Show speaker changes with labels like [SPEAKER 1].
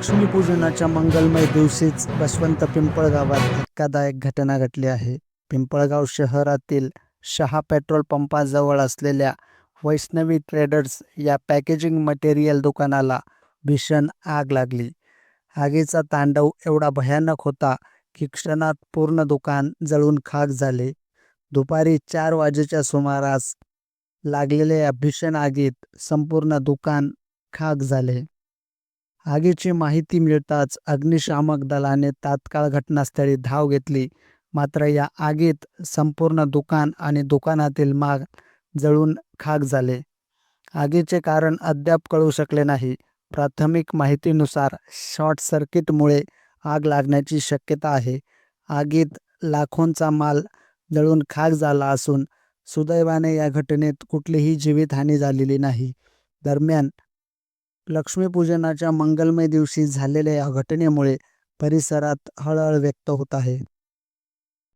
[SPEAKER 1] लक्ष्मीपूजनाच्या मंगलमय दिवशीच बसवंत पिंपळगावात धक्कादायक घटना घडली आहे. पिंपळगाव शहरातील शहा पेट्रोल पंपाजवळ असलेल्या वैष्णवी ट्रेडर्स या पॅकेजिंग मटेरियल दुकानाला भीषण आग लागली. आगीचा तांडव एवढा भयानक होता की क्षणात पूर्ण दुकान जळून खाक झाले. दुपारी चार वाजेच्या सुमारास लागलेल्या या भीषण आगीत संपूर्ण दुकान खाक झाले. आगीची माहिती मिळताच अग्निशामक दलाने तात्काळ घटनास्थळी धाव घेतली. मात्र या आगीत संपूर्ण दुकान आणि दुकानातील माग जळून खाक झाले. आगीचे कारण अद्याप कळू शकले नाही. प्राथमिक माहितीनुसार शॉर्ट सर्किटमुळे आग लागण्याची शक्यता आहे. आगीत लाखोंचा माल जळून खाक झाला असून सुदैवाने या घटनेत कुठलीही जीवितहानी झालेली नाही. दरम्यान लक्ष्मीपूजनाच्या मंगलमय दिवशी झालेल्या या घटनेमुळे परिसरात हळहळ व्यक्त होत आहे.